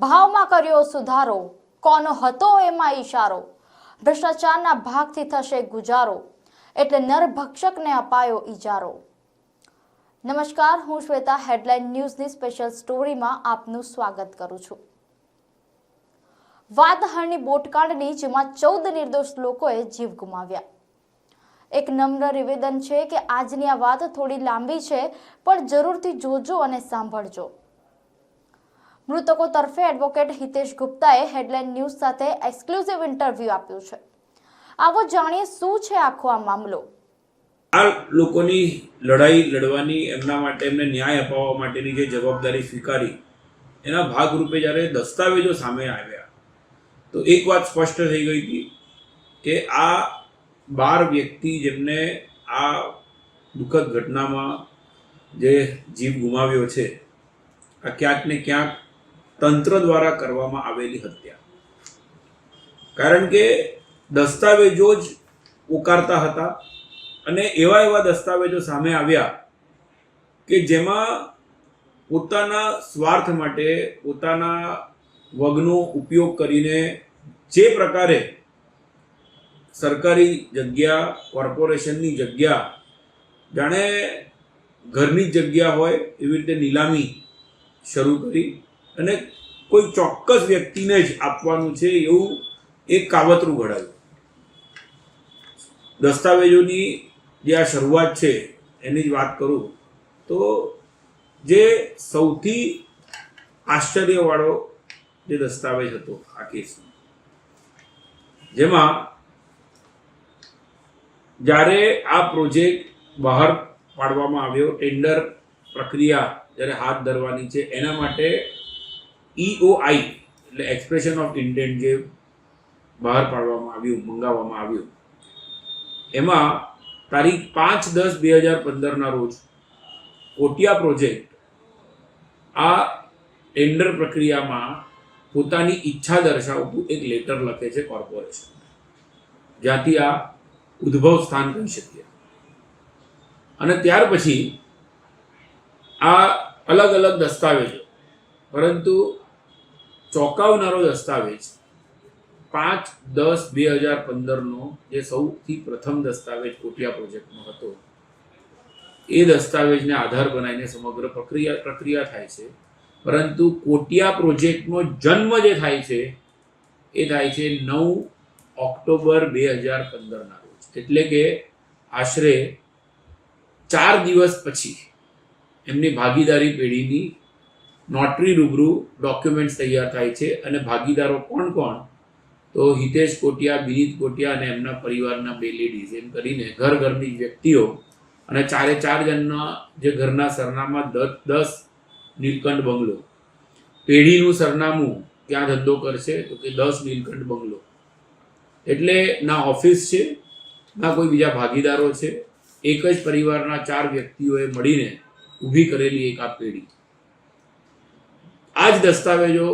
ભાવમાં કર્યો સુધારો. કોનો હતો એમાં ઈશારો? ભ્રષ્ટાચારના ભાગથી થશે ગુજારો. એટલે નરભક્ષકને અપાયો ઈજારો. નમસ્કાર, હું શ્વેતા હેડલાઇન ન્યૂઝની સ્પેશિયલ સ્ટોરીમાં આપનું સ્વાગત કરું છું. વાદહરની બોટકાંડની જેમાં ચૌદ નિર્દોષ લોકોએ જીવ ગુમાવ્યા. એક નમ્ર નિવેદન છે કે આજની આ વાત થોડી લાંબી છે, પણ જરૂરથી જોજો અને સાંભળજો. મૃતકો તરફે એડવોકેટ હિતેશ ગુપ્તાએ હેડલાઇન ન્યૂઝ સાથે એક્સક્લુઝિવ ઇન્ટરવ્યૂ આપ્યું છે. આવો જાણીએ શું છે આખો આ મામલો? આ લોકોની લડાઈ લડવાની એમના માટે એમને ન્યાય અપાવવા માટેની જે જવાબદારી સ્વીકારી, એના ભાગરૂપે જ્યારે દસ્તાવેજો સામે આવ્યા, તો એક વાત સ્પષ્ટ થઈ ગઈ હતી કે આ બાર વ્યક્તિ જેમને આ દુઃખદ ઘટનામાં જે જીવ ગુમાવ્યો છે, આ ક્યાંક ને ક્યાંક તંત્ર દ્વારા કરવામાં આવેલી હત્યા. કારણ કે દસ્તાવેજો જ ઉકારતા હતા અને એવા એવા દસ્તાવેજો સામે આવ્યા કે જેમાં પોતાના સ્વાર્થ માટે, પોતાના વગનો ઉપયોગ કરીને જે પ્રકારે સરકારી જગ્યા, કોર્પોરેશનની જગ્યા, જાણે ઘરની જગ્યા હોય એવી રીતે નીલામી શરૂ કરી અને કોઈ ચોક્કસ વ્યક્તિને જ આપવાનું છે એવું એક કાવતરું ઘડાયું દસ્તાવેજોની જે આ શરૂઆત છે, એની જ વાત કરું તો જે સૌથી આશ્ચર્યવાળો જે દસ્તાવેજ હતો આ કેસમાં જેમાં જ્યારે આ પ્રોજેક્ટ બહાર પાડવામાં આવ્યો, ટેન્ડર પ્રક્રિયા જ્યારે હાથ ધરવાની છે, એના માટે ઈઓઆઈ એટલે એક્સપ્રેશન ઓફ ઇન્ટેન્ટ જે બહાર પાડવામાં આવ્યું, મંગાવવામાં આવ્યું. એમાં તારીખ પાંચ દસ બે હજાર પંદરના રોજ કોટિયા પ્રોજેક્ટ આ ટેન્ડર પ્રક્રિયામાં પોતાની ઈચ્છા દર્શાવતું એક લેટર લખે છે કોર્પોરેશન જ્યાંથી આ ઉદ્ભવ સ્થાન કહી શકીએ. અને ત્યાર પછી આ અલગ અલગ દસ્તાવેજો. પરંતુ ચોંકાવનારો દસ્તાવેજ પાંચ દસ બે હજાર પંદરનો જે સૌથી પ્રથમ દસ્તાવેજ કોટિયા પ્રોજેક્ટનો હતો, એ દસ્તાવેજને આધાર બનાવીને સમગ્ર પ્રક્રિયા પ્રક્રિયા થાય છે. પરંતુ કોટિયા પ્રોજેક્ટનો જન્મ જે થાય છે, એ થાય છે નવ ઓક્ટોબર બે હજાર પંદરના રોજ. એટલે કે આશરે ચાર દિવસ પછી એમની ભાગીદારી પેઢીની નોટરી રૂબરૂ ડોક્યુમેન્ટ્સ તૈયાર થાય છે અને ભાગીદારો કોણ કોણ? તો હિતેશ કોટિયા વિનીત કોટિયા અને એમના પરિવારના બે લેડીઝ એમ કરીને ઘર ઘરની વ્યક્તિઓ અને ચારે ચાર જણના જે ઘરના સરનામા દસ દસ નીલકંઠ બંગલો. પેઢીનું સરનામું ક્યાં ધંધો કરશે? તો કે દસ નીલકંઠ બંગલો. એટલે ના ઓફિસ છે, ના કોઈ બીજા ભાગીદારો છે, એક જ પરિવારના ચાર વ્યક્તિઓએ મળીને ઊભી કરેલી એક આ પેઢી. આ જ દસ્તાવેજો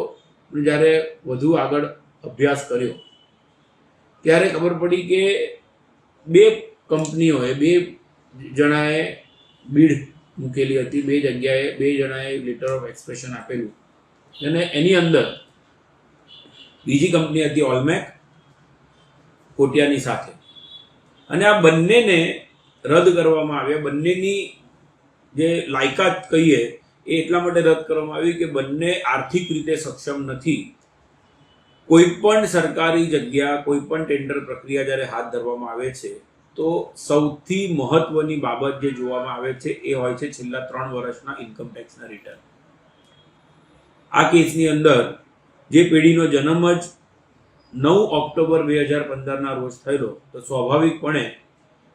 જ્યારે વધુ આગળ અભ્યાસ કર્યો, ત્યારે ખબર પડી કે બે કંપનીઓએ, બે જણાએ બીડ મૂકેલી હતી, બે જગ્યાએ, બે જણાએ લેટર ઓફ એક્સપ્રેશન આપેલું. અને એની અંદર બીજી કંપની હતી ઓલમેક કોટિયાની સાથે. અને આ બંનેને રદ કરવામાં આવ્યા. બંનેની જે લાયકાત કહીએ એ એટલા માટે રદ કરવામાં આવી કે બંને આર્થિક રીતે સક્ષમ નથી. કોઈ પણ સરકારી જગ્યા, કોઈ પણ ટેન્ડર પ્રક્રિયા જ્યારે હાથ ધરવામાં આવે છે, તો સૌથી મહત્વની બાબત જે જોવામાં આવે છે એ હોય છે છેલ્લા ત્રણ વર્ષના ઇન્કમ ટેક્સના રિટર્ન આ કેસની અંદર જે પેઢીનો જન્મ જ નવ ઓક્ટોબર બે હજાર પંદરના રોજ થયેલો, તો સ્વાભાવિકપણે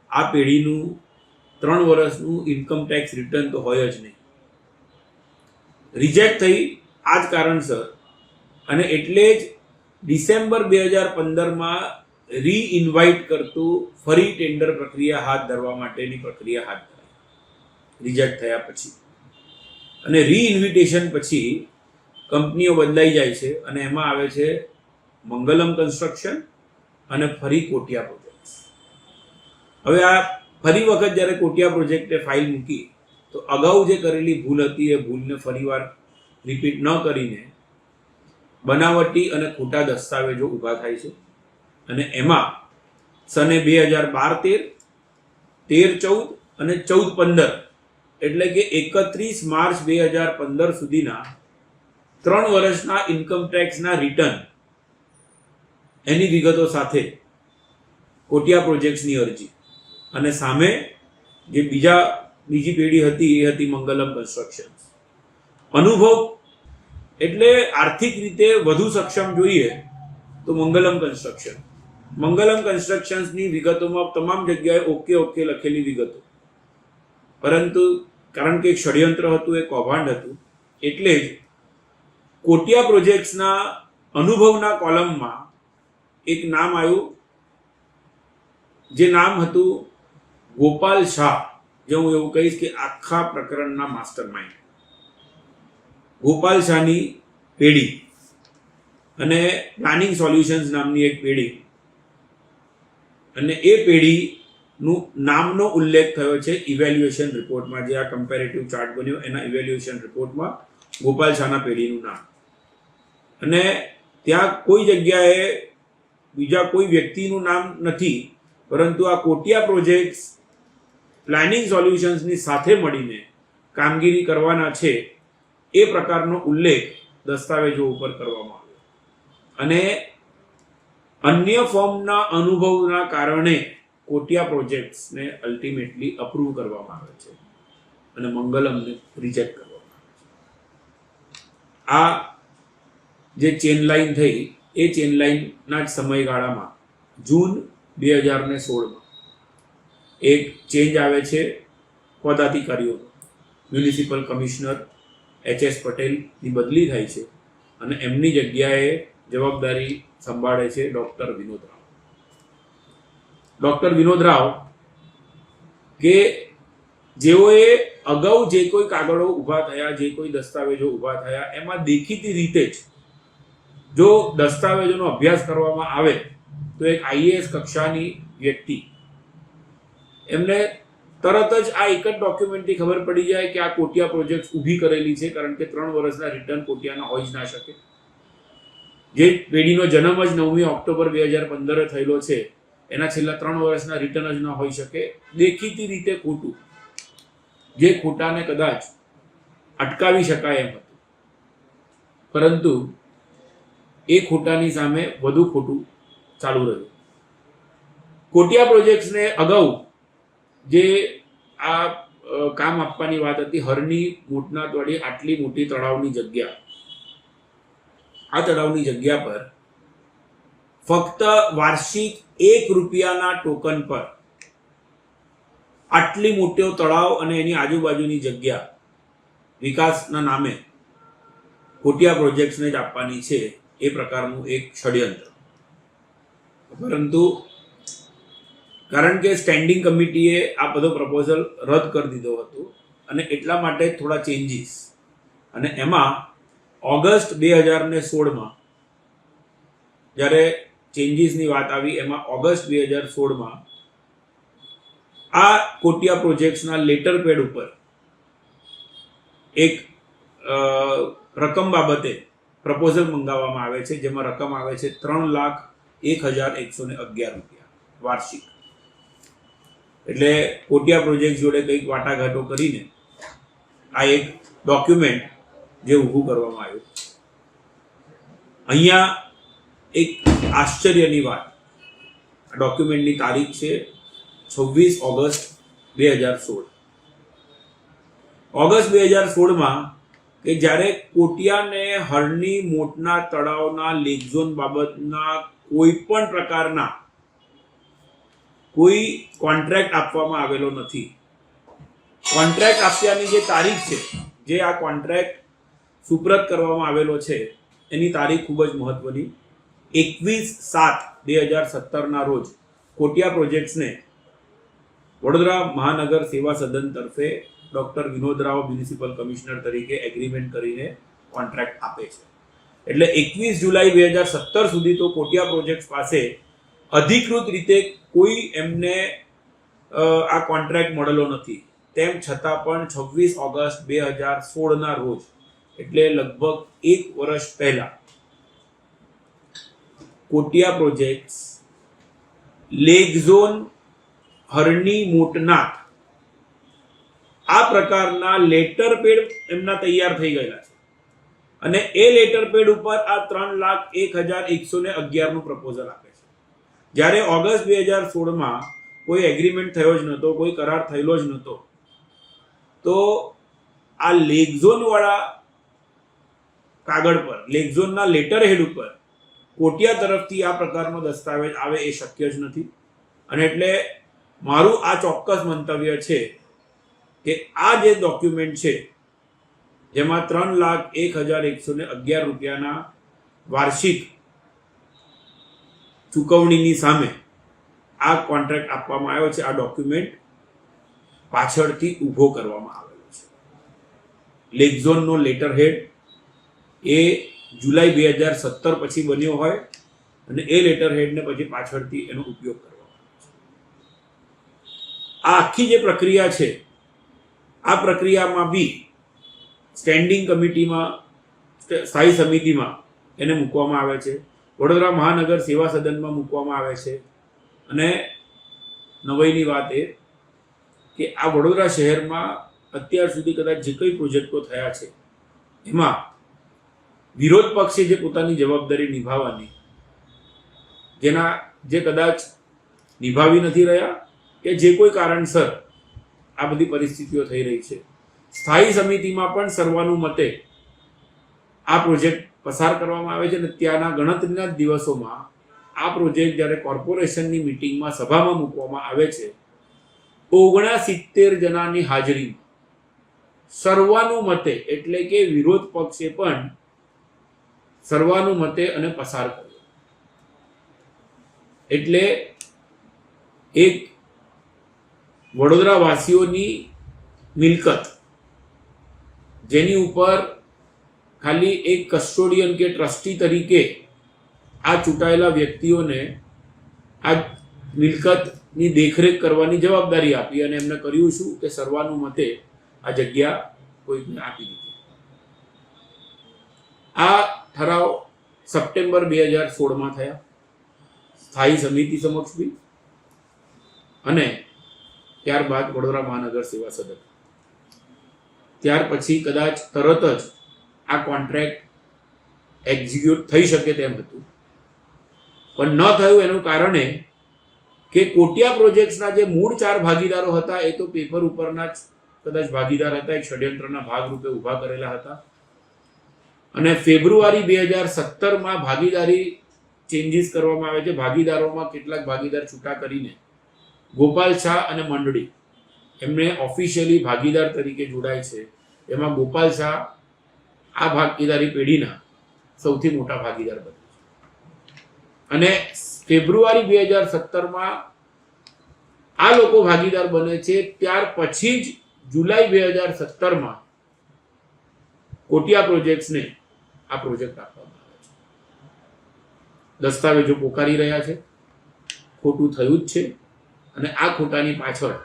આ પેઢીનું ત્રણ વર્ષનું ઇન્કમ ટેક્સ રિટર્ન તો હોય જ નહીં. રિજેક્ટ થઈ આ જ કારણસર. અને એટલે જ ડિસેમ્બર બે હજાર પંદરમાં રીઇન્વાઇટ કરતું ફરી ટેન્ડર પ્રક્રિયા હાથ ધરવા માટેની પ્રક્રિયા હાથ ધરાઈ. રિજેક્ટ થયા પછી. અને રીઇન્વિટેશન પછી કંપનીઓ બદલાઈ જાય છે અને એમાં આવે છે મંગલમ કન્સ્ટ્રક્શન અને ફરી કોટિયા પ્રોજેક્ટ હવે આ ફરી વખત જ્યારે કોટિયા પ્રોજેક્ટે ફાઇલ મૂકી તો અગાઉ જે કરેલી ભૂલ હતી એ ભૂલને ફરીવાર રિપીટ ન કરીને બનાવટી અને ખોટા દસ્તાવેજો ઊભા થાય છે. અને એમાં સને બે હજાર બાર તેર તેર ચૌદ અને ચૌદ પંદર એટલે કે એકત્રીસ માર્ચ બે હજાર પંદર સુધીના ત્રણ વર્ષના ઇન્કમ ટેક્સના રિટર્ન એની વિગતો સાથે કોટિયા પ્રોજેક્ટ્સની અરજી. અને સામે જે બીજા બીજી પેઢી હતી, એ હતી મંગલમ કન્સ્ટ્રક્શન અનુભવ એટલે આર્થિક રીતે વધુ સક્ષમ જોઈએ તો મંગલમ કન્સ્ટ્રક્શન મંગલમ કન્સ્ટ્રક્શન્સની વિગતોમાં તમામ જગ્યાએ ઓકે ઓકે લખેલી વિગતો. પરંતુ કારણ કે એક ષડયંત્ર હતું એ કૌભાંડ હતું, એટલે જ કોટિયા પ્રોજેક્ટ્સના અનુભવના કોલમમાં એક નામ આવ્યું, જે નામ હતું ગોપાલ શાહ. જે હું એવું કહીશ કે આખા પ્રકરણના માસ્ટર માઇન્ડ. ગોપાલ શાહની પેઢી અને પ્લાનિંગ સોલ્યુશન્સ નામની એક પેઢી. અને એ પેઢીનું નામનો ઉલ્લેખ થયો છે ઇવેલ્યુએશન રિપોર્ટમાં, જે આ કમ્પેરેટિવ ચાર્ટ બન્યો, એના ઇવેલ્યુએશન રિપોર્ટમાં ગોપાલ શાહના પેઢીનું નામ. અને ત્યાં કોઈ જગ્યાએ બીજા કોઈ વ્યક્તિનું નામ નથી, પરંતુ આ કોટિયા પ્રોજેક્ટ્સ પ્લાનિંગ સોલ્યુશન્સની સાથે મળીને કામગીરી કરવાના છે, એ પ્રકારનો ઉલ્લેખ દસ્તાવેજો ઉપર કરવામાં આવ્યો. અને અન્ય ફોર્મના અનુભવના કારણે કોટિયા પ્રોજેક્ટ્સને અલ્ટિમેટલી અપ્રૂવ કરવામાં આવે છે અને મંગલમને રિજેક્ટ કરવામાં આવે છે. આ જે ચેન લાઈન થઈ, એ ચેન લાઈનના જ સમયગાળામાં જૂન બે હજાર ને સોળમાં એક ચેન્જ આવે છે પદાધિકારીઓ. મ્યુનિસિપલ કમિશનર એચ એસ પટેલની બદલી થાય છે અને એમની જગ્યાએ જવાબદારી સંભાળે છે ડૉક્ટર વિનોદ રાવ. ડૉક્ટર વિનોદ રાવ કે જેઓએ અગાઉ જે કોઈ કાગળો ઊભા થયા, જે કોઈ દસ્તાવેજો ઊભા થયા, એમાં દેખીતી રીતે જ જો દસ્તાવેજોનો અભ્યાસ કરવામાં આવે તો એક આઈએએસ કક્ષાની વ્યક્તિ એમને તરત જ આ એક જ ડોક્યુમેન્ટથી ખબર પડી જાય કે આ કોટિયા પ્રોજેક્ટ ઊભી કરેલી છે, કારણ કે ત્રણ વર્ષના રિટર્ન કોટિયાના હોઈ જ ના શકે. જે પેઢીનો જન્મ જ નવમી ઓક્ટોબર બે હજાર પંદરે થયેલો છે, એના છેલ્લા ત્રણ વર્ષના રિટર્ન જ ન હોઈ શકે. દેખીતી રીતે ખોટું. જે ખોટાને કદાચ અટકાવી શકાય એમ હતું. પરંતુ એ ખોટાની સામે વધુ ખોટું ચાલુ રહ્યું. કોટિયા પ્રોજેક્ટ્સને અગાઉ જે આ કામ આપવાની વાત હતી, હરની મોટનાથવાળી આટલી મોટી તળાવની જગ્યા. આ તળાવની જગ્યા પર ફક્ત વાર્ષિક એક રૂપિયાના ટોકન પર આટલી મોટો તળાવ અને એની આજુબાજુની જગ્યા વિકાસના નામે કોટિયા પ્રોજેક્ટ્સને જ આપવાની છે એ પ્રકારનું એક ષડયંત્ર. પરંતુ કારણ કે સ્ટેન્ડિંગ કમિટીએ આ બધો પ્રપોઝલ રદ કરી દીધો હતો અને એટલા માટે થોડા ચેન્જીસ અને એમાં ઓગસ્ટ બે હજાર ને સોળમાં જ્યારે ચેન્જીસની વાત આવી, એમાં ઓગસ્ટ બે હજાર સોળમાં આ કોટિયા પ્રોજેક્ટ્સના લેટર પેડ ઉપર એક રકમ બાબતે પ્રપોઝલ મંગાવવામાં આવે છે, જેમાં રકમ આવે છે ત્રણ લાખ એક હજાર એકસો ને અગિયાર રૂપિયા વાર્ષિક. એટલે કોટિયા પ્રોજેક્ટ જોડે કંઈક વાટાઘાટો કરીને આ એક ડોક્યુમેન્ટ જે ઊભું કરવામાં આવ્યું. અહીંયા એક આશ્ચર્યની વાત. આ ડોક્યુમેન્ટની તારીખ છે છવ્વીસ ઓગસ્ટ બે હજાર સોળ. ઓગસ્ટ બે હજાર સોળમાં કે જ્યારે કોટિયાને હળની મોટના તળાવના લેકઝોન બાબતના કોઈ પણ પ્રકારના કોઈ કોન્ટ્રાક્ટ આપવામાં આવેલો નથી. કોન્ટ્રાક્ટ આપ્યાની જે તારીખ છે, જે આ કોન્ટ્રાક્ટ સુપ્રત કરવામાં આવેલો છે, એની તારીખ ખૂબ જ મહત્વની. એકવીસ સાત બે હજાર સત્તરના રોજ કોટિયા પ્રોજેક્ટ્સને વડોદરા મહાનગર સેવા સદન તરફે doctor Vinod Rao municipal commissioner તરીકે એગ્રીમેન્ટ કરીને કોન્ટ્રાક્ટ આપે છે. એટલે એકવીસ જુલાઈ બે હજાર સત્તર સુધી તો કોટિયા પ્રોજેક્ટ પાસે અધિકૃત રીતે કોઈ એમને આ કોન્ટ્રાક્ટ મળેલો નથી. તેમ છતાં પણ છવ્વીસ ઓગસ્ટ બે હજાર સોળના રોજ, એટલે લગભગ એક વર્ષ પહેલા, Kotiya projects leg zone Harni Motnath, આ પ્રકારના લેટર પેડ એમના તૈયાર થઈ ગયેલા છે. અને એ લેટર પેડ ઉપર આ ત્રણ લાખ એક હજાર એકસો ને અગિયારનું પ્રપોઝલ આપે છે. જ્યારે ઓગસ્ટ બે હજાર સોળમાં કોઈ એગ્રીમેન્ટ થયો જ નહોતો, કોઈ કરાર થયેલો જ નહોતો, તો આ લેક ઝોનવાળા કાગળ પર લેક ઝોનના લેટર હેડ ઉપર કોટિયા તરફથી આ પ્રકારનો દસ્તાવેજ આવે એ શક્ય જ નથી. અને એટલે મારું આ ચોક્કસ મંતવ્ય છે કે આ જે ડોક્યુમેન્ટ છે, જેમાં ત્રણ લાખ એક હજાર એકસો ને અગિયાર રૂપિયાના વાર્ષિક ચૂકવણીની સામે આ કોન્ટ્રાક્ટ આપવામાં આવ્યો છે, આ ડોક્યુમેન્ટ પાછળથી ઊભો કરવામાં આવેલો છે. લેગઝોનનો લેટર હેડ એ જુલાઈ બે હજાર સત્તર પછી બન્યો હોય અને એ લેટર હેડને પછી પાછળથી એનો ઉપયોગ કરવામાં આવે છે. આ આખી જે પ્રક્રિયા છે, આ પ્રક્રિયામાં બી સ્ટેન્ડિંગ કમિટીમાં સ્થાયી સમિતિમાં એને મૂકવામાં આવે છે. વડોદરા મહાનગર સેવા સદનમાં મૂકવામાં આવે છે. અને નવાઈની વાત એ કે આ વડોદરા શહેરમાં અત્યાર સુધી કદાચ જે કંઈ પ્રોજેક્ટો થયા છે, એમાં વિરોધ પક્ષે જે પોતાની જવાબદારી નિભાવવાની, જેના જે કદાચ નિભાવી નથી રહ્યા કે જે કોઈ કારણસર આ બધી પરિસ્થિતિઓ થઈ રહી છે. સ્થાયી સમિતિમાં પણ સર્વાનુમતે આ પ્રોજેક્ટ પસાર કરવામાં આવે છે અને ત્યાંના ગણતરીના દિવસોમાં આ પ્રોજેક્ટ જ્યારે કોર્પોરેશનની મિટિંગમાં સભામાં મૂકવામાં આવે છે, ઓગણસિત્તેર જણાની હાજરીમાં સર્વાનુમતે એટલે કે વિરોધ પક્ષે પણ સર્વાનુમતે અને પસાર કર્યો. એટલે એક વડોદરાવાસીઓની મિલકત, જેની ઉપર ખાલી એક કસ્ટોડિયન કે ટ્રસ્ટી તરીકે આ ચૂંટાયેલા વ્યક્તિઓને આ મિલકતની દેખરેખ કરવાની જવાબદારી આપી અને એમને કર્યું શું કે સર્વાનુમતે આ જગ્યા કોઈને આપી દીધી. આ ઠરાવ સપ્ટેમ્બર બે હજાર સોળમાં થયા. સ્થાયી સમિતિ સમક્ષ બી. અને ત્યારબાદ વડોદરા મહાનગર સેવા સદન. ત્યાર પછી કદાચ તરત જ આ કોન્ટ્રાક્ટ એક્ઝિક્યુટ થઈ શકે તેમ હતું. પણ ન થયું એનું કારણે કે કોટિયા પ્રોજેક્ટ્સના જે મૂળ ચાર ભાગીદારો હતા, એ તો પેપર ઉપરના કદાચ ભાગીદાર હતા, એક ષડયંત્રના ભાગરૂપે ઊભા કરેલા હતા. અને ફેબ્રુઆરી બે હજાર સત્તરમાં ભાગીદારી ચેન્જીસ કરવામાં આવે છે. ભાગીદારોમાં કેટલાક ભાગીદાર છૂટા કરીને ગોપાલ શાહ અને મંડળી એમને ઓફિશિયલી ભાગીદાર તરીકે જોડાય છે. એમાં ગોપાલ શાહ આ ભાગીદારી પેઢીના સૌથી મોટા ભાગીદાર બને અને ફેબ્રુઆરી બે હજાર સત્તરમાં આ લોકો ભાગીદાર બને છે, ત્યાર પછી જ જુલાઈ બે હજાર સત્તરમાં કોટિયા પ્રોજેક્ટ્સને આ પ્રોજેક્ટ આપવામાં આવે છે. દસ્તાવેજો પોકારી રહ્યા છે, ખોટું થયું જ છે અને આ ખોટાની પાછળ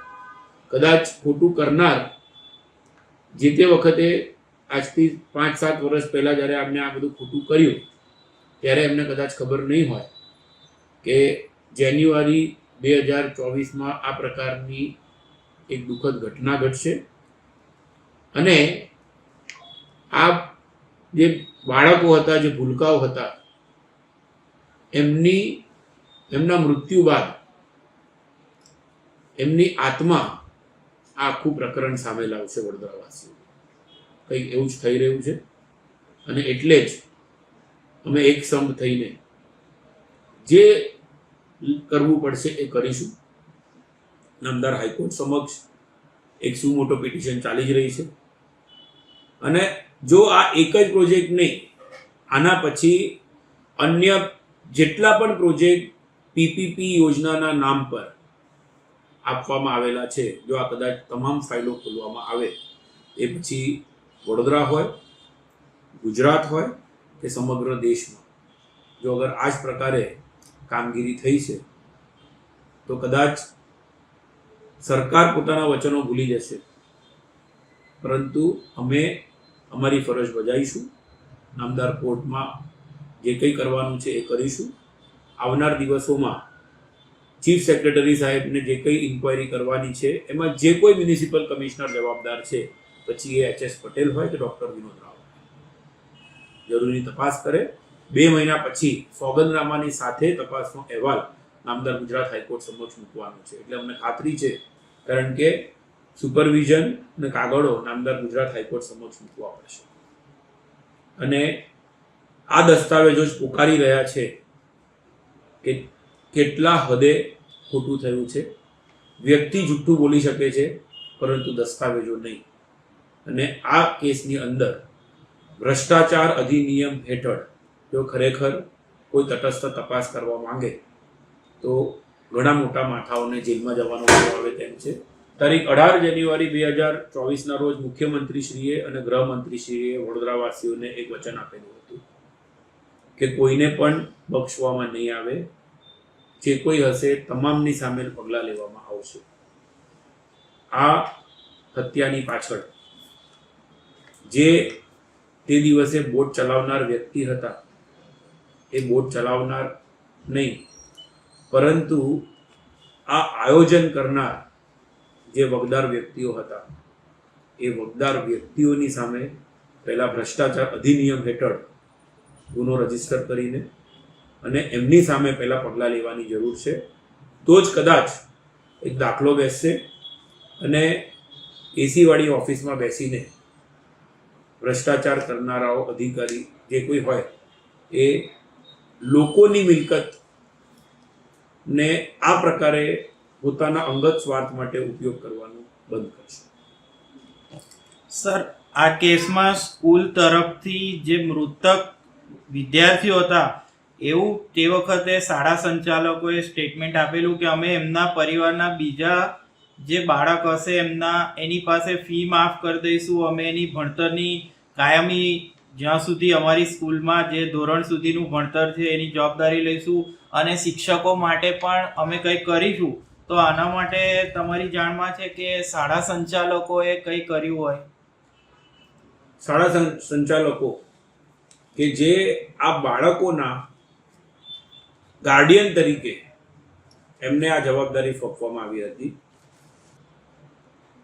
કદાચ ખોટું કરનાર જે તે વખતે આજથી પાંચ, સાત વર્ષ પહેલાં જ્યારે આમને આ બધું ખોટું કર્યું, ત્યારે એમને કદાચ ખબર નહીં હોય કે જાન્યુઆરી બે હજાર ચોવીસમાં આ પ્રકારની એક દુઃખદ ઘટના ઘટશે. અને આ જે બાળકો હતા, જે ભૂલકાઓ હતા, એમની, એમના મૃત્યુ બાદ એમની આત્મા આ આખું પ્રકરણ સામે લાવશે વડોદરાવાસીઓ. કંઈક એવું જ થઈ રહ્યું છે. અને એટલે જ અમે એક સંપ થઈને જે કરવું પડશે એ કરીશું. નામદાર હાઈકોર્ટ સમક્ષ એક શું મોટો પિટિશન ચાલી જ રહી છે. અને જો આ એક જ પ્રોજેક્ટ નહીં, આના પછી અન્ય જેટલા પણ પ્રોજેક્ટ પીપીપી યોજનાના નામ પર આપવામાં આવેલા છે, જો આ કદાચ તમામ ફાઇલો ખોલવામાં આવે, એ પછી વડોદરા હોય, ગુજરાત હોય કે સમગ્ર દેશમાં. જો અગર આ જ પ્રકારે કામગીરી થઈ છે, તો કદાચ સરકાર પોતાના વચનો ભૂલી જશે. પરંતુ અમે અમારી ફરજ બજાવીશું. નામદાર કોર્ટમાં જે કંઈ કરવાનું છે એ કરીશું. આવનાર દિવસોમાં ચીફ સેક્રેટરી સાહેબને જે કંઈ ઇન્ક્વાયરી કરવાની છે, એમાં જે કોઈ મ્યુનિસિપલ કમિશનર જવાબદાર છે પછી એ એચ એસ પટેલ હોય કે ડૉક્ટર વિનોદ રાવ જરૂરી તપાસ કરે. બે મહિના પછી સોગંદનામાની સાથે તપાસનો અહેવાલ નામદાર ગુજરાત હાઈકોર્ટ સમક્ષ મૂકવાનો છે. એટલે અમને ખાતરી છે, કારણ કે સુપરવિઝન અને કાગળો નામદાર ગુજરાત હાઈકોર્ટ સમક્ષ મૂકવા પડશે. અને આ દસ્તાવેજો જ પોકારી રહ્યા છે કે કેટલા હદે ખોટું થયું છે. વ્યક્તિ જુઠ્ઠું બોલી શકે છે, પરંતુ દસ્તાવેજો નહીં. અને આ કેસની અંદર ભ્રષ્ટાચાર અધિનિયમ હેઠળ જો ખરેખર કોઈ તટસ્થ તપાસ કરવા માંગે, તો ઘણા મોટા માથાઓને જેલમાં જવાનો આવે તેમ છે. તારીખ અઢાર જાન્યુઆરી બે હજાર ચોવીસના રોજ મુખ્યમંત્રીશ્રીએ અને ગૃહમંત્રીશ્રીએ વડોદરાવાસીઓને એક વચન આપેલું હતું કે કોઈને પણ બક્ષવામાં નહીં આવે. જે કોઈ હશે તમામની સામે પગલાં લેવામાં આવશે. આ હત્યાની પાછળ જે તે દિવસે બોટ ચલાવનાર વ્યક્તિ હતા. એ બોટ ચલાવનાર નહીં, પરંતુ આ આયોજન કરનાર જે વગદાર વ્યક્તિઓ હતા, એ વગદાર વ્યક્તિઓની સામે પહેલાં ભ્રષ્ટાચાર અધિનિયમ હેઠળ ગુનો રજિસ્ટર કરીને અને એમની સામે પહેલાં પગલાં લેવાની જરૂર છે. તો જ કદાચ એક દાખલો બેસશે અને એસીવાળી ઓફિસમાં બેસીને ભ્રષ્ટાચાર કરનારાઓ અધિકારી જે કોઈ હોય, એ લોકોની મિલકત ને આ પ્રકારે પોતાના અંગત સ્વાર્થ માટે ઉપયોગ કરવાનું બંધ કરશે. સર, આ કેસમાં સ્કૂલ તરફથી જે મૃતક વિદ્યાર્થીઓ હતા, એવું તે વખતે શાળા સંચાલકોએ સ્ટેટમેન્ટ આપેલું કે અમે એમના પરિવારના બીજા જે બાળક હશે, એમના, એની પાસે ફી માફ કરી દઈશું. અમે એની ભણતરની કાયમી, જ્યાં સુધી અમારી સ્કૂલમાં જે ધોરણ સુધીનું ભણતર છે, એની જવાબદારી લઈશું. અને શિક્ષકો માટે પણ અમે કંઈ કરીશું. તો આના માટે તમારી જાણમાં છે કે શાળા સંચાલકોએ કંઈ કર્યું હોય? શાળા સંચાલકો કે જે આ બાળકોના ગાર્ડિયન તરીકે એમને આ જવાબદારી સોંપવામાં આવી હતી.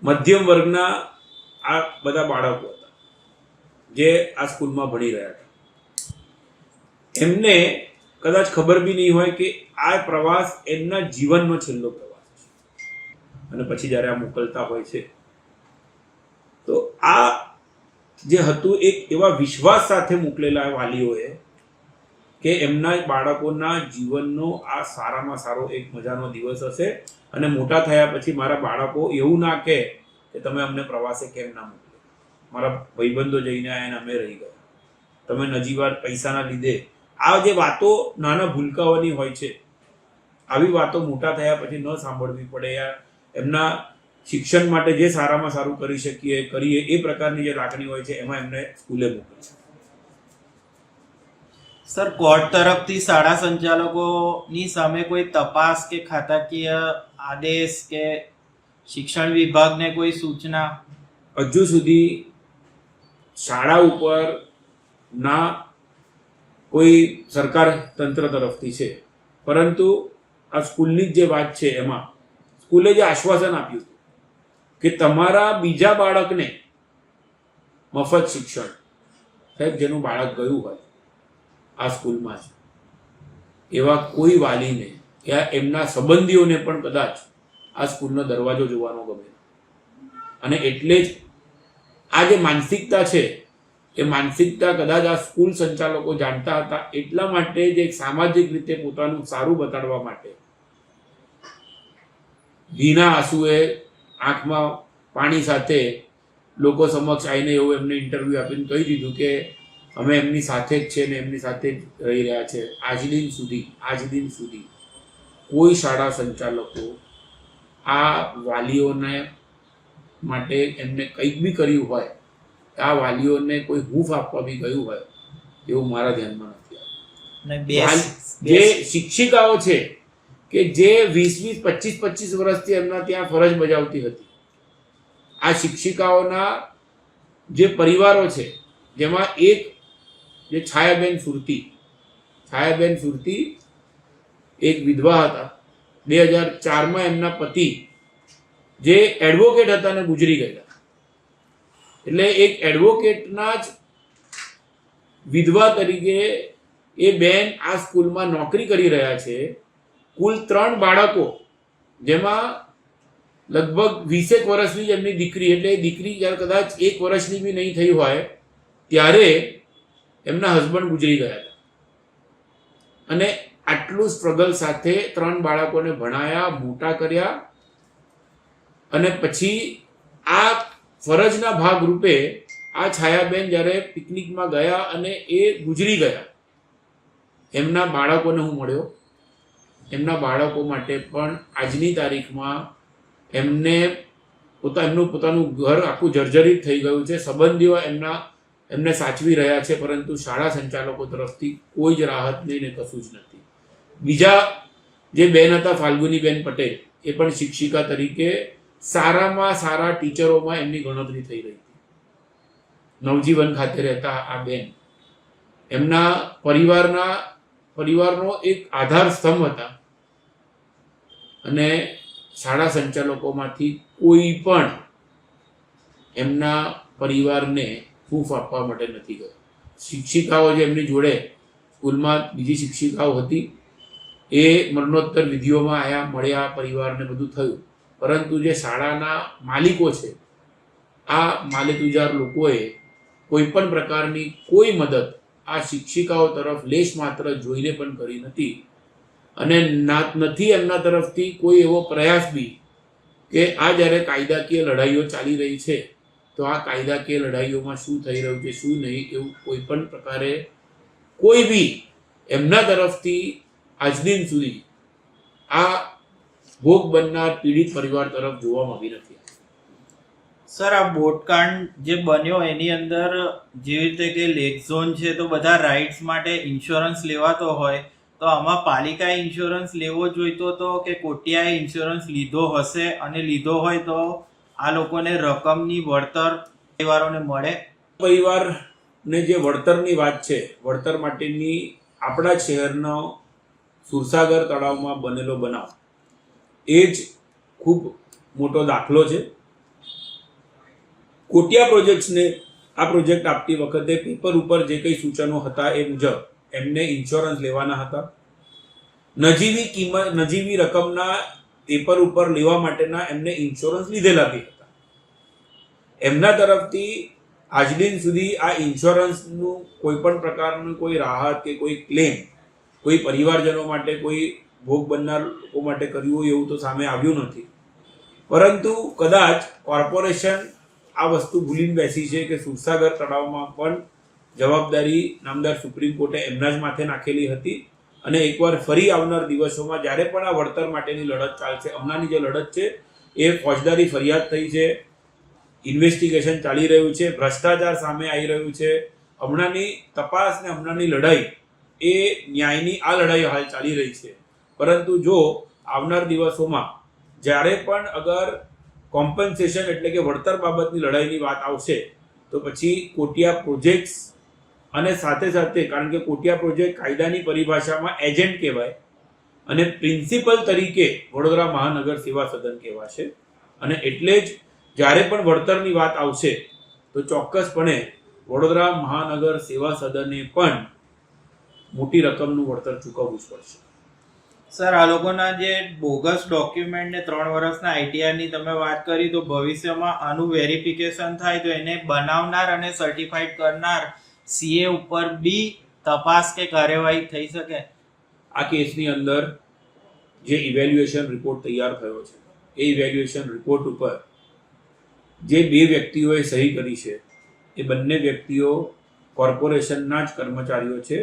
મધ્યમ વર્ગના આ બધા બાળકો હતા, જે આ સ્કૂલમાં ભણી રહ્યા હતા. એમને કદાચ ખબર બી નહીં હોય કે આ પ્રવાસ એમના જીવનનો છેલ્લો પ્રવાસ છે. અને પછી જ્યારે આ મોકલતા હોય છે, તો આ જે હતું એક એવા વિશ્વાસ સાથે મોકલેલા વાલીઓએ કે એમના બાળકોના જીવનનો આ સારામાં સારો એક મજાનો દિવસ હશે અને મોટા થયા પછી મારા બાળકો એવું ના કહે કે તમે અમને પ્રવાસે કેમ ના મોકલો. મારા ભાઈબંધો જઈને આવ્યા અને અમે રહી ગયા. તમે નજીવાર પૈસાના લીધે આ જે વાતો નાના ભૂલકાઓની હોય છે, આવી વાતો મોટા થયા પછી ન સાંભળવી પડે યાર. એમના શિક્ષણ માટે જે સારામાં સારું કરી શકીએ, કરીએ એ પ્રકારની જે લાગણી હોય છે, એમાં એમને સ્કૂલે મોકલી છે સર, કોર્ટ તરફથી શાળા સંચાલકોની સામે કોઈ તપાસ કે ખાતાકીય આદેશ કે શિક્ષણ વિભાગને કોઈ સૂચના? હજુ સુધી શાળા ઉપર ના કોઈ સરકાર તંત્ર તરફથી છે. પરંતુ આ સ્કૂલની જે વાત છે એમાં, સ્કૂલે જે આશ્વાસન આપ્યું હતું કે તમારા બીજા બાળકને મફત શિક્ષણ, સાહેબ, જેનું બાળક ગયું હોય આ સ્કૂલમાં છે. એવા કોઈ વાલીને યા એમના સંબંધીઓને પણ કદાચ આ સ્કૂલનો દરવાજો જોવાનો ગમે. અને એટલે જ આ જે માનસિકતા છે, એ માનસિકતા કદાચ આ સ્કૂલ સંચાલકો જાણતા હતા, એટલા માટે જ એક સામાજિક રીતે પોતાનું સારું બતાડવા માટે. ભીના આંસુએ આંખમાં પાણી સાથે લોકો સમક્ષ આવીને એવું એમને ઇન્ટરવ્યૂ આપીને કહી દીધું કે અમે એમની સાથે જ છે ને એમની સાથે જ રહી રહ્યા છે. આજ દિન સુધી આજ દિન સુધી કોઈ શાળા સંચાલકો આ વાલીઓને માટે એમને કંઈક બી કર્યું હોય આ વાલીઓને કોઈ હૂંફ આપવા બી ગયું હોય એવું મારા ધ્યાનમાં નથી આવ્યું. જે શિક્ષિકાઓ છે કે જે વીસ વીસ પચીસ પચીસ વર્ષથી એમના ત્યાં ફરજ બજાવતી હતી આ શિક્ષિકાઓના જે પરિવારો છે જેમાં એક જે છાયાબેન સુરતી છાયાબેન સુરતી એક વિધવા હતા. બે હજાર ચારમાં એમના પતિ જે એડવોકેટ હતા ને ગુજરી ગયા એટલે એક એડવોકેટના જ વિધવા તરીકે એ બેન આ સ્કૂલમાં નોકરી કરી રહ્યા છે. કુલ ત્રણ બાળકો, જેમાં લગભગ વીસેક વર્ષની જ એમની દીકરી, એટલે દીકરી જ્યારે કદાચ એક વર્ષની બી નહીં થઈ હોય, ત્યારે એમના હસબન્ડ ગુજરી ગયા હતા. અને આટલું સ્ટ્રગલ સાથે ત્રણ બાળકોને ભણાયા, મોટા કર્યા અને પછી આ ફરજના ભાગરૂપે આ છાયાબેન જ્યારે પિકનિકમાં ગયા અને એ ગુજરી ગયા, એમના બાળકોને હું મળ્યો. એમના બાળકો માટે પણ આજની તારીખમાં એમને પોતા એમનું પોતાનું ઘર આખું જર્જરિત થઈ ગયું છે. સંબંધીઓ એમના એમને સાચવી રહ્યા છે, પરંતુ શાળા સંચાલકો તરફથી કોઈ જ રાહત નહીં ને કશું જ નથી. બીજા જે બેન હતા, ફાલ્ગુનીબેન પટેલ, એ પણ શિક્ષિકા તરીકે સારામાં સારા ટીચરોમાં એમની ગણતરી થઈ રહી હતી. નવજીવન ખાતે રહેતા આ બેન, એમના પરિવારના, પરિવારનો એક આધાર સ્તંભ હતા. અને શાળા સંચાલકોમાંથી કોઈ પણ એમના પરિવારને હૂંફ આપવા માટે નથી ગયો. શિક્ષિકાઓ જે એમની જોડે સ્કૂલમાં બીજી શિક્ષિકાઓ હતી, એ મરણોત્તર વિધિઓમાં આયા, મળ્યા, પરિવારને બધું થયું. પરંતુ જે શાળાના માલિકો છે, આ માલિતુજાર લોકોએ કોઈ પણ પ્રકારની કોઈ મદદ આ શિક્ષિકાઓ તરફ લેશ માત્ર જોઈને પણ કરી નથી. અને ના, નથી એમના તરફથી કોઈ એવો પ્રયાસ બી કે આ જ્યારે કાયદાકીય લડાઈઓ ચાલી રહી છે તો આ કાયદાકીય લડાઈઓમાં શું થઈ રહ્યું છે, શું નહીં, એવું કોઈ પણ પ્રકારે કોઈ બી એમના તરફથી આજ દિન સુધી આ ભોગ બનનાર પીડિત પરિવાર તરફ જોવામાં આવી નથી. સર, આ બોટકાંડ જે બન્યો એની અંદર જેવી રીતે કે લેક ઝોન છે, તો બધા રાઇટ્સ માટે ઇન્સ્યોરન્સ લેવાતો હોય, તો આમાં પાલિકાએ ઇન્સ્યોરન્સ લેવો જોઈતો તો કે કોટિયાએ ઇન્સ્યોરન્સ લીધો હશે અને લીધો હોય તો આ લોકોને રકમની વળતર પરિવારોને મળે. પરિવારને જે વળતરની વાત છે, વળતર માટેની આપણા શહેરનો સુરસાગર તળાવમાં બનેલો બનાવ, એ જ ખૂબ મોટો દાખલો છે. કોટિયા પ્રોજેક્ટ્સને આ પ્રોજેક્ટ આપતી વખતે પેપર ઉપર જે કંઈ સૂચનો હતા એ મુજબ એમને ઇન્સ્યોરન્સ લેવાના હતા. નજીવી કિંમત, નજીવી રકમના પેપર ઉપર લેવા માટેના એમને ઇન્સ્યોરન્સ લીધેલા બી હતા. એમના તરફથી આજ દિન સુધી આ ઇન્સ્યોરન્સનું કોઈ પણ પ્રકારનું કોઈ રાહત કે કોઈ ક્લેમ કોઈ પરિવારજનો માટે કોઈ ભોગ બનનાર લોકો માટે કર્યું હોય એવું તો સામે આવ્યું નથી. પરંતુ કદાચ કોર્પોરેશન આ વસ્તુ ભૂલીને બેસી છે કે સુરસાગર તળાવમાં પણ જવાબદારી નામદાર સુપ્રીમ કોર્ટે એમના જ માથે નાખેલી હતી. અને એકવાર ફરી આવનાર દિવસોમાં જ્યારે પણ આ વળતર માટેની લડત ચાલશે, હમણાંની જે લડત છે, એ ફોજદારી ફરિયાદ થઈ છે ઇન્વેસ્ટિગેશન ચાલી રહ્યું છે, ભ્રષ્ટાચાર સામે આવી રહ્યું છે. હમણાંની તપાસ ને હમણાંની લડાઈ એ ન્યાયની આ લડાઈ હાલ ચાલી રહી છે. પરંતુ જો આવનાર દિવસોમાં જ્યારે પણ અગર કોમ્પન્સેશન એટલે કે વળતર બાબતની લડાઈની વાત આવશે, તો પછી કોટિયા પ્રોજેક્ટ્સ અને સાથે સાથે, કારણ કે કોટિયા પ્રોજેક્ટ કાયદાની પરિભાષામાં એજન્ટ કહેવાય અને પ્રિન્સિપલ તરીકે વડોદરા મહાનગર સેવા સદન કહેવાશે. અને એટલે જ જ્યારે પણ વળતરની વાત આવશે, તો ચોક્કસપણે વડોદરા મહાનગર સેવા સદને પણ મોટી રકમનું વળતર ચૂકવવું જ પડશે. સર, આ લોકોના જે બોગસ ડોક્યુમેન્ટ ને ત્રણ વર્ષના આઈટીઆરની તમે વાત કરી, તો ભવિષ્યમાં આનું વેરિફિકેશન થાય તો એને બનાવનાર અને સર્ટિફાઈડ કરનાર સીએ ઉપર બી તપાસ કે કાર્યવાહી થઈ શકે? આ કેસની અંદર જે ઇવેલ્યુએશન રિપોર્ટ તૈયાર થયો છે, એ ઇવેલ્યુએશન રિપોર્ટ ઉપર જે બે વ્યક્તિઓએ સહી કરી છે, એ બંને વ્યક્તિઓ કોર્પોરેશનના જ કર્મચારીઓ છે.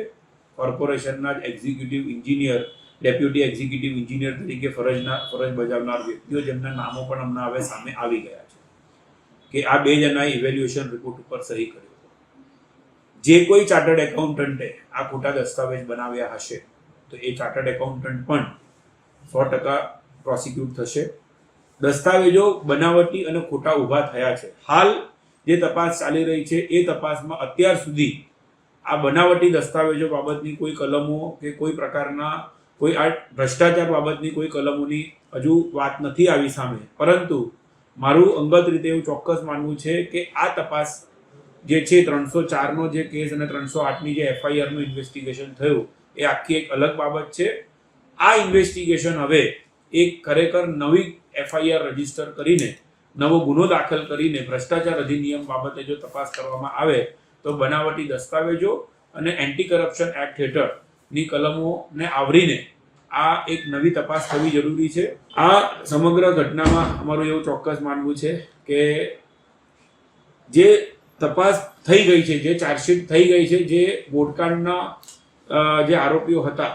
કોર્પોરેશનના જ executive engineer deputy executive engineer તરીકે ફરજના, ફરજ બજાવનાર વ્યક્તિઓ જેમના નામો પણ હમણાં હવે સામે આવી ગયા છે. કે આ બે જણાએ ઇવેલ્યુએશન રિપોર્ટ ઉપર સહી કર્યો જે કોઈ ચાર્ટર્ડ એકાઉન્ટન્ટે આ ખોટા દસ્તાવેજ બનાવ્યા હશે, તો એ ચાર્ટર્ડ એકાઉન્ટન્ટ પણ સો ટકા પ્રોસિક્યુટ થશે. દસ્તાવેજો બનાવટી અને ખોટા ઊભા થયા છે. હાલ જે તપાસ ચાલી રહી છે, એ તપાસમાં અત્યાર સુધી આ બનાવટી દસ્તાવેજો બાબતની કોઈ કલમો કે કોઈ પ્રકારના કોઈ આ ભ્રષ્ટાચાર બાબતની કોઈ કલમોની હજુ વાત નથી આવી સામે. પરંતુ મારું અંગત રીતે એવું ચોક્કસ માનવું છે કે આ તપાસ જે છે ત્રણસો ચારનો જે કેસ અને ત્રણસો આઠની જે એફઆઈઆરનું ઇન્વેસ્ટિગેશન થયું, એ આખી એક અલગ બાબત છે. આ ઇન્વેસ્ટિગેશન હવે એક ખરેખર નવી એફઆઈઆર રજિસ્ટર કરીને, નવો ગુનો દાખલ કરીને ભ્રષ્ટાચાર અધિનિયમ બાબતે જો તપાસ કરવામાં આવે, તો બનાવટી દસ્તાવેજો અને એન્ટી કરપ્શન એક્ટ હેઠળની કલમોને આવરીને આ એક નવી તપાસ થવી જરૂરી છે. આ સમગ્ર ઘટનામાં અમારું એવું ચોક્કસ માનવું છે કે જે તપાસ થઈ ગઈ છે જે ચાર્જશીટ થઈ ગઈ છે જે વોટકાંડના અ, જે આરોપીઓ હતા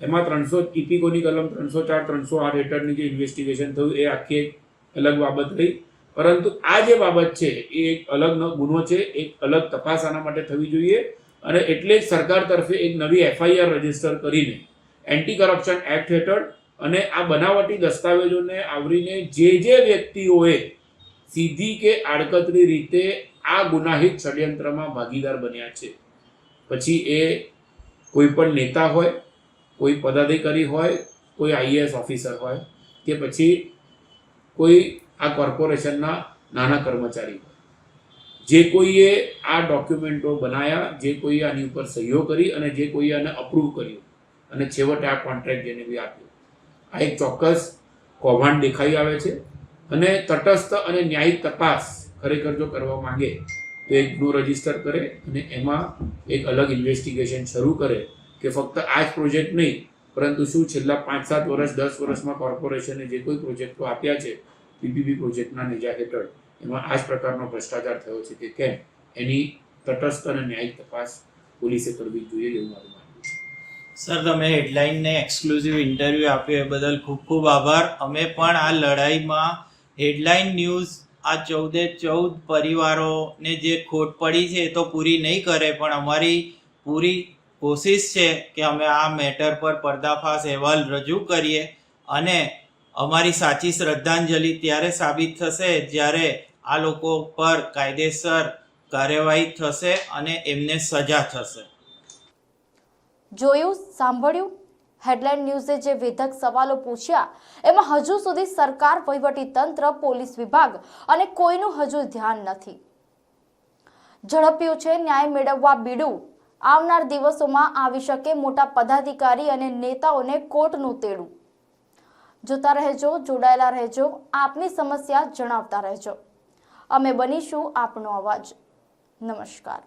એમાં ત્રણસો ઇપિકોની કલમ ત્રણસો ચાર ત્રણસો આઠ હેઠળની જે ઇન્વેસ્ટિગેશન થયું એ આખી એક અલગ બાબત રહી. પરંતુ આ જે બાબત છે એ એક અલગ ગુનો છે એક અલગ તપાસ આના માટે થવી જોઈએ. અને એટલે જ સરકાર તરફે એક નવી એફઆઈઆર રજિસ્ટર કરીને એન્ટી કરપ્શન એક્ટ હેઠળ અને આ બનાવટી દસ્તાવેજોને આવરીને જે જે વ્યક્તિઓએ સીધી કે આડકતરી રીતે આ ગુનાહિત ષડયંત્રમાં ભાગીદાર બન્યા છે. પછી એ કોઈ પણ નેતા હોય, કોઈ પદાધિકારી હોય, કોઈ આઈએએસ ઓફિસર હોય, કે પછી કોઈ આ કોર્પોરેશનના નાના કર્મચારી હોય. જે કોઈએ આ ડોક્યુમેન્ટો બનાવ્યા જે કોઈએ આની ઉપર સહીઓ કરી અને જે કોઈએ આને અપ્રૂવ કર્યું. અને છેવટે આ કોન્ટ્રાક્ટ જેને બી આપ્યો. આ એક ચોક્કસ કૌભાંડ દેખાઈ આવે છે. અને તટસ્થ અને ન્યાયિક તપાસ ખરેખર જો કરવા માંગે તો એક ગુનો રજિસ્ટર કરે અને એમાં એક અલગ ઇન્વેસ્ટિગેશન શરૂ કરે કે ફક્ત આ જ પ્રોજેક્ટ નહીં, પરંતુ શું છેલ્લા પાંચ સાત વર્ષ, દસ વર્ષમાં કોર્પોરેશને જે કોઈ પ્રોજેક્ટો આપ્યા છે પીપીપી પ્રોજેક્ટના નેજા હેઠળ, એમાં આ જ પ્રકારનો ભ્રષ્ટાચાર થયો છે કે કેમ? એની તટસ્થ અને ન્યાયિક તપાસ પોલીસે કરવી જોઈએ એવું મારું માનવું છે. સર, તમે હેડલાઇનને એક્સક્લુઝિવ ઇન્ટરવ્યૂ આપ્યો એ બદલ ખૂબ ખૂબ આભાર. અમે પણ આ લડાઈમાં હેડલાઇન ન્યૂઝ આ ચૌદે ચૌદ પરિવારોને જે ખોટ પડી છે એ તો પૂરી નહીં કરે, પણ અમારી પૂરી કોશિશ છે કે અમે આ મેટર પર પર્દાફાશ અહેવાલ રજૂ કરીએ અને અમારી સાચી શ્રદ્ધાંજલિ ત્યારે સાબિત થશે જ્યારે આ લોકો પર કાયદેસર કાર્યવાહી થશે અને એમને સજા થશે. જોયું, સાંભળ્યું? હેડલાઇન ન્યૂઝે જે વેધક સવાલો પૂછ્યા, એમાં હજુ સુધી સરકાર વહીવટી તંત્ર, પોલીસ વિભાગ અને કોઈનું હજુ ધ્યાન નથી. ઝડપ્યું છે ન્યાય મેળવવા બીડું. આવનાર દિવસોમાં આવી શકે મોટા પદાધિકારી અને નેતાઓને કોર્ટનું તેડું. જોતા રહેજો, જોડાયેલા રહેજો, આપની સમસ્યા જણાવતા રહેજો. અમે બનીશું આપનો અવાજ. નમસ્કાર.